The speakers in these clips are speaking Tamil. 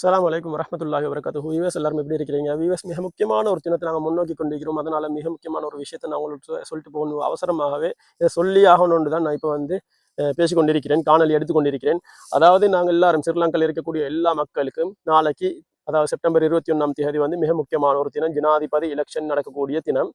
சலாம் வலைக்கம் வரமத்துல்லாஹி வரகாத்து விவஸ் எல்லாரும் எப்படி இருக்கிறீங்க? விவஸ் மிக முக்கியமான ஒரு தினத்தை நாங்கள் முன்னோக்கி கொண்டிருக்கிறோம். அதனால் மிக முக்கியமான ஒரு விஷயத்தை நான் உங்களுக்கு சொல்லிட்டு போகணும் அவசரமாகவே. இதை சொல்லி ஆகணும்னு தான் நான் இப்போ வந்து பேசிக்கொண்டிருக்கிறேன் காணொலி எடுத்துக்கொண்டிருக்கிறேன் அதாவது நாங்கள் எல்லாரும் ஸ்ரீலங்காவில் இருக்கக்கூடிய எல்லா மக்களுக்கும் நாளைக்கு அதாவது செப்டம்பர் இருபத்தி ஒன்றாம் தேதி வந்து மிக முக்கியமான ஒரு தினம். ஜனாதிபதி எலெக்ஷன் நடக்கக்கூடிய தினம்.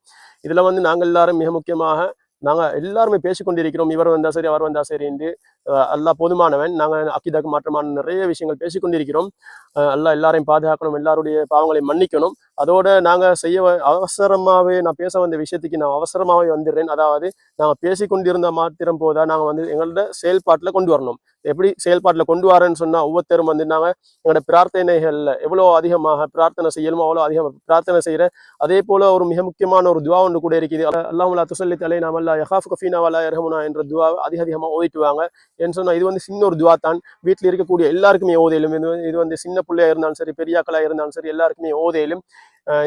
இதில் வந்து நாங்கள் எல்லாரும் மிக முக்கியமாக நாங்கள் எல்லாருமே பேசிக்கொண்டிருக்கிறோம். இவர் வந்தா சரி அவர் வந்தா சரி என்று அஹ், அல்லாஹ் போதுமானவன். நாங்கள் அக்கிதாக்கு மாற்றமான நிறைய விஷயங்கள் பேசிக்கொண்டிருக்கிறோம். அஹ் எல்லாரையும் பாதுகாக்கணும் எல்லாருடைய பாவங்களை மன்னிக்கணும். அதோட நாங்கள் செய்ய அவசரமாகவே நான் பேச வந்த விஷயத்துக்கு நான் அவசரமாகவே வந்துடுறேன். அதாவது நாங்கள் பேசி கொண்டிருந்த மாத்திரம் போதா நாங்கள் வந்து எங்களோட செயல்பாட்டில் கொண்டு வரணும். எப்படி செயல்பாட்டில் கொண்டு வரேன்னு சொன்னால் ஒவ்வொருத்தரும் வந்து நாங்கள் எங்களோட பிரார்த்தனைகளில் எவ்வளோ அதிகமாக பிரார்த்தனை செய்யணுமோ அவ்வளோ அதிகமாக பிரார்த்தனை செய்கிறேன் அதே போல் ஒரு மிக முக்கியமான ஒரு துவா ஒன்று கூட இருக்குது. அல்லாஹ் துசல்லி தலை நாமல்லா யஹாஃப் கஃபீனாவல்லா வலா என்ற துவா அதிக அதிகமாக ஓதிட்டுவாங்க. என்று ஏன்னு இது வந்து சின்ன ஒரு துவா தான். வீட்டில் இருக்கக்கூடிய எல்லாருக்குமே ஓதையிலும் இது வந்து- இது வந்து சின்ன பிள்ளையா இருந்தாலும் சரி பெரியாக்களாக இருந்தாலும் சரி எல்லாருக்குமே ஓதையிலும்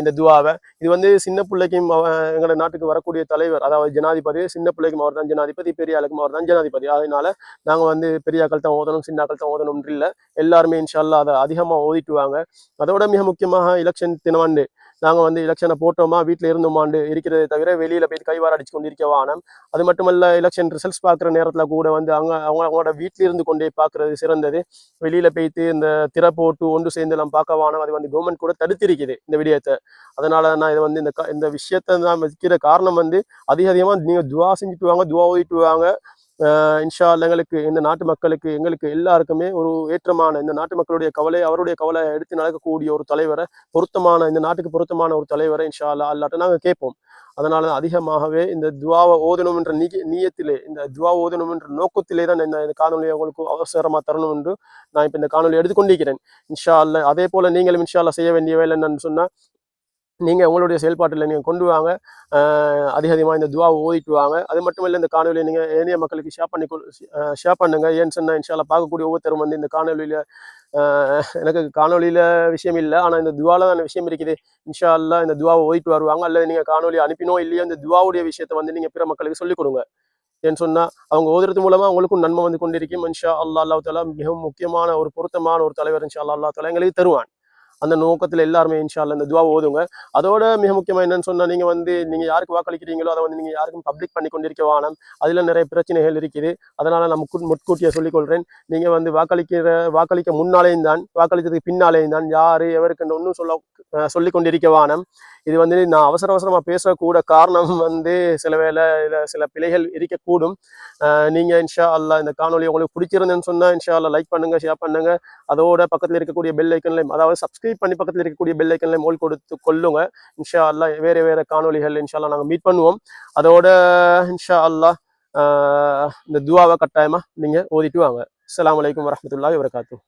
இந்த துவாவை. இது வந்து சின்ன பிள்ளைக்கும் எங்களோட நாட்டுக்கு வரக்கூடிய தலைவர் அதாவது ஜனாதிபதி சின்ன பிள்ளைக்கும் அவர் தான் ஜனாதிபதி பெரிய ஆளுக்கும் அவர் தான் ஜனாதிபதி. அதனால நாங்க வந்து பெரியாக்கள் தான் ஓதணும் சின்னாக்கள் தான் ஓதணும் இல்லை. எல்லாருமே இன்ஷால்லா அதை அதிகமா ஓதிட்டுவாங்க அதோட மிக முக்கியமாக எலெக்ஷன் தினவாண்டு நாங்கள் வந்து எலெக்ஷனை போட்டோமா வீட்டில் இருந்தோமாண்டு இருக்கிறதே தவிர வெளியில் போய் கைவார அடிச்சு கொண்டு இருக்க வானம். அது மட்டுமல்ல எலெக்ஷன் ரிசல்ட்ஸ் பார்க்குற நேரத்தில் கூட வந்து அவங்க அவங்க அவங்களோட வீட்டில இருந்து கொண்டே பார்க்கறது சிறந்தது. வெளியில் போயிட்டு இந்த திற போட்டு ஒன்று சேர்ந்து பார்க்கவானம் பார்க்க வானம் அது வந்து கவர்மெண்ட் கூட தடுத்திருக்குது இந்த விடயத்தை. அதனால நான் இதை வந்து இந்த க- இந்த விஷயத்தை நான் வைக்கிற காரணம் வந்து அதிக அதிகமாக நீங்க துவா செஞ்சுட்டு வாங்க துவா ஓதிட்டு வாங்க. இன்ஷா அல்ல எங்களுக்கு இந்த நாட்டு மக்களுக்கு எங்களுக்கு எல்லாருக்குமே ஒரு ஏற்றமான இந்த நாட்டு மக்களுடைய கவலை அவருடைய கவலை எடுத்து நடக்கக்கூடிய ஒரு தலைவரை பொருத்தமான இந்த நாட்டுக்கு பொருத்தமான ஒரு தலைவரை இன்ஷா அல்லா அல்லாட்ட நாங்கள் கேட்போம். அதனால அதிகமாகவே இந்த துவாவை ஓதணும் என்ற நீ நீயத்திலே இந்த துவா ஓதணும் என்ற நோக்கத்திலே தான் இந்த இந்த காணொலியை உங்களுக்கு அவசரமாக தரணும் என்று நான் இப்போ இந்த காணொலி எடுத்துக்கொண்டிருக்கிறேன். இன்ஷா அல்ல அதே போல் நீங்களும் இன்ஷா அல்லா செய்ய வேண்டிய வேலை என்னன்னு சொன்னால் நீங்கள் உங்களுடைய செயல்பாட்டில் நீங்கள் கொண்டு வாங்க. அதிக அதிகமாக இந்த துவாவை ஓதிட்டு வாங்க அது மட்டும் இல்லை இந்த காணொலியை நீங்கள் ஏனைய மக்களுக்கு ஷேர் பண்ணி ஷேர் பண்ணுங்க. ஏன்னு சொன்னால் இன்ஷால்லா பார்க்கக்கூடிய ஒவ்வொருத்தரும் வந்து இந்த காணொலியில் எனக்கு காணொலியில் விஷயம் இல்லை. ஆனால் இந்த துவால தான் விஷயம் இருக்குது. இன்ஷா அல்லா இந்த துவாவை ஓதிட்டு வருவாங்க. அல்லது நீங்கள் காணொலி அனுப்பினோ இல்லையோ இந்த துவாவுடைய விஷயத்தை வந்து நீங்கள் பிற மக்களுக்கு சொல்லிக் கொடுங்க. ஏன்னு சொன்னால் அவங்க ஓதுறது மூலமாக அவங்களுக்கும் நன்மை வந்து கொண்டிருக்கும். இன்ஷா அல்லா அல்லாஹ் தாலா மிகவும் முக்கியமான ஒரு பொருத்தமான ஒரு தலைவர் இன்ஷா அல்லா அல்லா தாலா எங்களுக்கு தருவான். அந்த நோக்கத்தில் எல்லாருமே இன்ஷால்ல இந்த துவா ஓதுங்க. அதோட மிக முக்கியமாக என்னன்னு சொன்னால் நீங்கள் வந்து நீங்கள் யாருக்கு வாக்களிக்கிறீங்களோ அதை வந்து நீங்கள் யாருக்கும் பப்ளிக் பண்ணி கொண்டிருக்க வானம் அதில் நிறைய பிரச்சனைகள் இருக்குது. அதனால் நான் முக்கு- முட்கூட்டியை சொல்லிக் நீங்கள் வந்து வாக்களிக்கிற வாக்களிக்க முன்னாலேயும் தான் வாக்களித்ததுக்கு பின்னாலேயும் தான் யார் எவருக்கு ஒன்றும் சொல்ல அஹ் சொல்லிக் கொண்டிருக்க வானம் இது வந்து நான் அவசர அவசரமாக பேசக்கூட காரணம் வந்து சில வேளை இதில் சில பிழைகள் இருக்கக்கூடும். நீங்கள் இன்ஷா அல்லாஹ் இந்த காணொலி உங்களுக்கு பிடிச்சிருந்தேன்னு சொன்னால் இன்ஷா அல்லா லைக் பண்ணுங்க ஷேர் பண்ணுங்கள் அதோட பக்கத்தில் இருக்கக்கூடிய பெல் ஐக்கன்லையும் அதாவது சப்ஸ்கிரைப் பண்ணி பக்கத்தில் இருக்கக்கூடிய பெல் ஐக்கன்லையும் மோல் கொடுத்து கொள்ளுங்க. இன்ஷா அல்லாஹ் வேறு வேறு காணொலிகள் இன்ஷா நாங்கள் மீட் பண்ணுவோம். அதோட இன்ஷா அல்லாஹ் இந்த துவாவை கட்டாயமாக நீங்கள் ஓதிட்டு வாங்க. அஸ்ஸலாமு அலைக்கும் வரஹ்மத்துல்லாஹி வபரகாத்துஹு.